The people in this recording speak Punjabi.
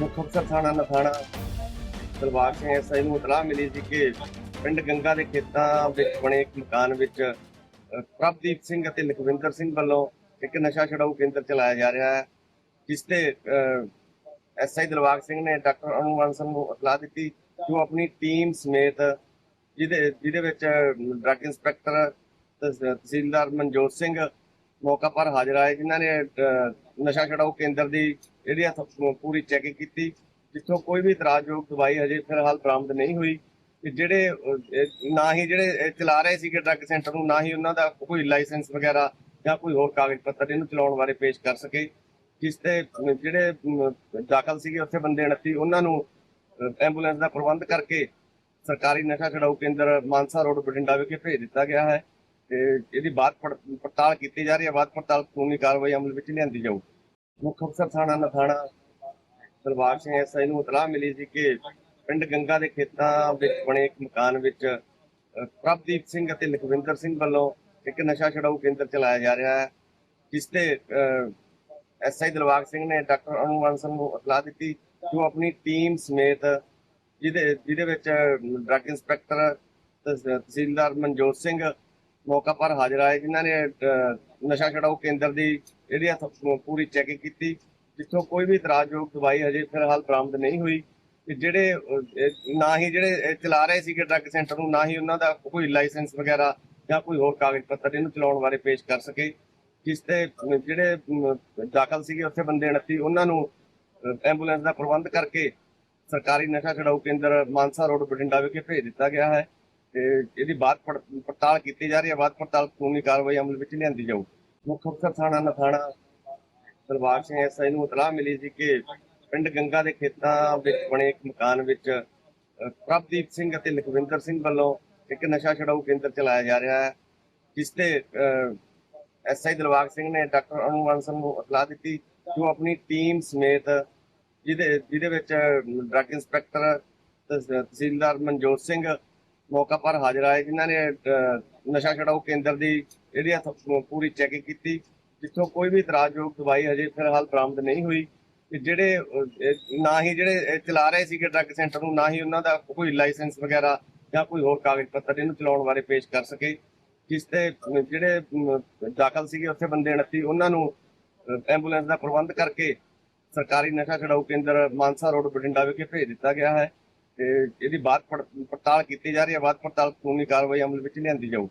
ਮੁੱਖ ਅਫਸਰ ਥਾਣਾ ਨਥਾਣਾ ਦਰਬਾਰ ਸਿੰਘ ਐਸਆਈ ਨੂੰ ਇਤਲਾਹ ਮਿਲੀ ਸੀ ਕਿ ਪਿੰਡ ਗੰਗਾ ਦੇ ਖੇਤਾਂ ਵਿੱਚ ਬਣੇ ਇੱਕ ਮਕਾਨ ਵਿੱਚ ਪ੍ਰਭਦੀਪ ਸਿੰਘ ਅਤੇ ਲਖਵਿੰਦਰ ਸਿੰਘ ਵੱਲੋਂ ਇੱਕ ਨਸ਼ਾ ਛਡਾਊ ਕੇਂਦਰ ਚਲਾਇਆ ਜਾ ਰਿਹਾ ਹੈ, ਜਿਸ ਤੇ ਐਸਆਈ ਦਿਲਬਾਗ ਸਿੰਘ ਨੇ ਡਾਕਟਰ ਅਨੂ ਨੂੰ ਇਤਲਾਹ ਦਿੱਤੀ ਜੋ ਆਪਣੀ ਟੀਮ ਸਮੇਤ ਜਿਹਦੇ ਜਿਹਦੇ ਵਿੱਚ ਡਰੱਗ ਇੰਸਪੈਕਟਰ ਤਹਿਸੀਲਦਾਰ ਮਨਜੋਤ ਸਿੰਘ ਮੌਕਾ ਪਰ ਹਾਜ਼ਰ ਆਏ, ਜਿਨ੍ਹਾਂ ਨੇ ਨਸ਼ਾ ਛਡਾਊ ਕੇਂਦਰ ਦੀ ਜਿਹੜੀ ਆ ਪੂਰੀ ਚੈਕਿੰਗ ਕੀਤੀ, ਜਿੱਥੋਂ ਕੋਈ ਵੀ ਇਤਰਾਜ਼ਯੋਗ ਦਵਾਈ ਹਜੇ ਫਿਲਹਾਲ ਬਰਾਮਦ ਨਹੀਂ ਹੋਈ। ਕਿ ਜਿਹੜੇ ਨਾ ਹੀ ਜਿਹੜੇ ਚਲਾ ਰਹੇ ਸੀਗੇ ਡਰੱਗ ਸੈਂਟਰ ਨੂੰ, ਨਾ ਹੀ ਉਹਨਾਂ ਦਾ ਕੋਈ ਲਾਇਸੈਂਸ ਵਗੈਰਾ ਜਾਂ ਕੋਈ ਹੋਰ ਕਾਗਜ਼ ਪੱਤਰ ਇਹਨੂੰ ਚਲਾਉਣ ਬਾਰੇ ਪੇਸ਼ ਕਰ ਸਕੇ। ਜਿਸ ਤੇ ਜਿਹੜੇ ਦਾਖਲ ਸੀਗੇ ਉੱਥੇ ਬੰਦੇ 29 ਉਹਨਾਂ ਨੂੰ ਐਂਬੂਲੈਂਸ ਦਾ ਪ੍ਰਬੰਧ ਕਰਕੇ ਸਰਕਾਰੀ ਨਸ਼ਾ ਛਡਾਊ ਕੇਂਦਰ ਮਾਨਸਾ ਰੋਡ, ਬਠਿੰਡਾ ਵਿਖੇ ਭੇਜ ਦਿੱਤਾ ਗਿਆ ਹੈ। ਤੇ ਇਹਦੀ ਬਾਅਦ ਪੜਤਾਲ ਕੀਤੀ ਜਾ ਰਹੀ ਹੈ। ਬਾਅਦ ਪੜਤਾਲ ਕਾਨੂੰਨੀ ਕਾਰਵਾਈ ਅਮਲ ਵਿੱਚ ਲਿਆਂਦੀ ਜਾਊ। ਮੁੱਖ ਅਫਸਰ ਥਾਣਾ ਨਥਾਣਾ, ਦਰਬਾਰ ਸਿੰਘ ਐਸਆਈ ਨੂੰ ਇਤਲਾਹ ਮਿਲੀ ਸੀ ਕਿ ਪਿੰਡ ਗੰਗਾ ਦੇ ਖੇਤਾਂ ਵਿੱਚ ਬਣੇ ਇੱਕ ਮਕਾਨ ਵਿੱਚ ਪ੍ਰਭਦੀਪ ਸਿੰਘ ਅਤੇ ਲਖਵਿੰਦਰ ਸਿੰਘ ਵੱਲੋਂ ਇੱਕ ਨਸ਼ਾ ਛਡਾਊ ਕੇਂਦਰ ਚਲਾਇਆ ਜਾ ਰਿਹਾ ਹੈ, ਜਿਸ ਤੇ ਐਸਆਈ ਦਿਲਬਾਗ ਸਿੰਘ ਨੇ ਡਾਕਟਰ ਅਨੂ ਨੂੰ ਇਤਲਾਹ ਦਿੱਤੀ ਜੋ ਆਪਣੀ ਟੀਮ ਸਮੇਤ ਜਿਹਦੇ ਜਿਹਦੇ ਵਿੱਚ ਡਰੱਗ ਇੰਸਪੈਕਟਰ ਤਹਿਸੀਲਦਾਰ ਮਨਜੋਤ ਸਿੰਘ ਮੌਕਾ ਪਰ ਹਾਜ਼ਰ ਆਏ। ਜਿਨ੍ਹਾਂ ਨੇ ਅਹ, ਨਸ਼ਾ ਛਡਾਊ ਕੇਂਦਰ ਦੀ ਜਿਹੜੀ ਆ ਥ- ਪੂਰੀ ਚੈਕਿੰਗ ਕੀਤੀ ਜਿੱਥੋਂ ਕੋਈ ਵੀ ਇਤਰਾਜ਼ਯੋਗ ਦਵਾਈ ਹਜੇ ਫਿਲਹਾਲ ਬਰਾਮਦ ਨਹੀਂ ਹੋਈ। ਕਿ ਜਿਹੜੇ ਅਹ, ਇਹ ਨਾ ਹੀ ਜਿਹੜੇ ਇਹ ਚਲਾ ਰਹੇ ਸੀਗੇ ਡਰੱਗ ਸੈਂਟਰ ਨੂੰ ਨਾ ਹੀ ਉਹਨਾਂ ਦਾ ਕੋਈ ਲਾਇਸੈਂਸ ਵਗੈਰਾ ਜਾਂ ਕੋਈ ਹੋਰ ਕਾਗਜ਼ ਪੱਤਰ ਇਹਨੂੰ ਚਲਾਉਣ ਬਾਰੇ ਪੇਸ਼ ਕਰ ਸਕੇ। ਜਿਸ ਤੇ ਅਹ, ਜਿਹੜੇ ਅਮ, ਦਾਖਲ ਸੀਗੇ ਉੱਥੇ ਬੰਦੇ 29 ਉਹਨਾਂ ਨੂੰ ਅਹ, ਐਂਬੂਲੈਂਸ ਦਾ ਪ੍ਰਬੰਧ ਕਰਕੇ ਸਰਕਾਰੀ ਨਸ਼ਾ ਛਡਾਊ ਕੇਂਦਰ ਮਾਨਸਾ ਰੋਡ ਬਠਿੰਡਾ ਵਿਖੇ ਭੇਜ ਦਿੱਤਾ ਗਿਆ ਹੈ। ਤੇ ਇਹਦੀ ਬਾਅਦ ਪੜਤਾਲ ਕੀਤੀ ਜਾ ਰਹੀ ਹੈ ਬਾਅਦ ਪੜਤਾਲ ਕਾਨੂੰਨੀ ਕਾਰਵਾਈ ਅਮਲ ਵਿੱਚ ਲਿਆਂਦੀ ਜਾਊ ਮੁੱਖ ਅਫਸਰ ਥਾਣਾ ਨਥਾਣਾ, ਦਰਬਾਰ ਸਿੰਘ ਐਸਆਈ ਨੂੰ ਇਤਲਾਹ ਮਿਲੀ ਸੀ ਕਿ ਪਿੰਡ ਗੰਗਾ ਦੇ ਖੇਤਾਂ ਵਿੱਚ ਬਣੇ ਇੱਕ ਮਕਾਨ ਵਿੱਚ ਪ੍ਰਭਦੀਪ ਸਿੰਘ ਅਤੇ ਲਖਵਿੰਦਰ ਸਿੰਘ ਵੱਲੋਂ ਇੱਕ ਨਸ਼ਾ ਛਡਾਊ ਕੇਂਦਰ ਚਲਾਇਆ ਜਾ ਰਿਹਾ ਹੈ, ਜਿਸ ਤੇ ਐਸਆਈ ਦਿਲਬਾਗ ਸਿੰਘ ਨੇ ਡਾਕਟਰ ਅਨੂ ਨੂੰ ਇਤਲਾਹ ਦਿੱਤੀ, ਜੋ ਆਪਣੀ ਟੀਮ ਸਮੇਤ ਜਿਹਦੇ ਜਿਹਦੇ ਵਿੱਚ ਡਰੱਗ ਇੰਸਪੈਕਟਰ ਤਹਿਸੀਲਦਾਰ ਮਨਜੋਤ ਸਿੰਘ ਮੌਕਾ ਪਰ ਹਾਜ਼ਰ ਆਏ। ਜਿਨ੍ਹਾਂ ਨੇ ਅਹ, ਨਸ਼ਾ ਛਡਾਊ ਕੇਂਦਰ ਦੀ ਜਿਹੜੀ ਆ ਥ- ਪੂਰੀ ਚੈਕਿੰਗ ਕੀਤੀ। ਜਿੱਥੋਂ ਕੋਈ ਵੀ ਇਤਰਾਜ਼ਯੋਗ ਦਵਾਈ ਹਜੇ ਫਿਲਹਾਲ ਬਰਾਮਦ ਨਹੀਂ ਹੋਈ। ਕਿ ਜਿਹੜੇ ਅਹ, ਇਹ ਨਾ ਹੀ ਜਿਹੜੇ ਇਹ ਚਲਾ ਰਹੇ ਸੀਗੇ ਡਰੱਗ ਸੈਂਟਰ ਨੂੰ ਨਾ ਹੀ ਉਹਨਾਂ ਦਾ ਕੋਈ ਲਾਇਸੈਂਸ ਵਗੈਰਾ ਜਾਂ ਕੋਈ ਹੋਰ ਕਾਗਜ਼ ਪੱਤਰ ਇਹਨੂੰ ਚਲਾਉਣ ਬਾਰੇ ਪੇਸ਼ ਕਰ ਸਕੇ। ਜਿਸ ਤੇ ਅਹ, ਜਿਹੜੇ ਅਮ, ਦਾਖਲ ਸੀਗੇ ਉੱਥੇ ਬੰਦੇ 29 ਉਹਨਾਂ ਨੂੰ ਅਹ, ਐਂਬੂਲੈਂਸ ਦਾ ਪ੍ਰਬੰਧ ਕਰਕੇ ਸਰਕਾਰੀ ਨਸ਼ਾ ਛਡਾਊ ਕੇਂਦਰ ਮਾਨਸਾ ਰੋਡ ਬਠਿੰਡਾ ਵਿਖੇ ਭੇਜ ਦਿੱਤਾ ਗਿਆ ਹੈ। ਤੇ ਇਹਦੀ ਬਾਅਦ ਪੜਤਾਲ ਕੀਤੀ ਜਾ ਰਹੀ ਹੈ। ਬਾਅਦ ਪੜਤਾਲ ਕਾਨੂੰਨੀ ਕਾਰਵਾਈ ਅਮਲ ਵਿੱਚ ਲਿਆਂਦੀ ਜਾਊ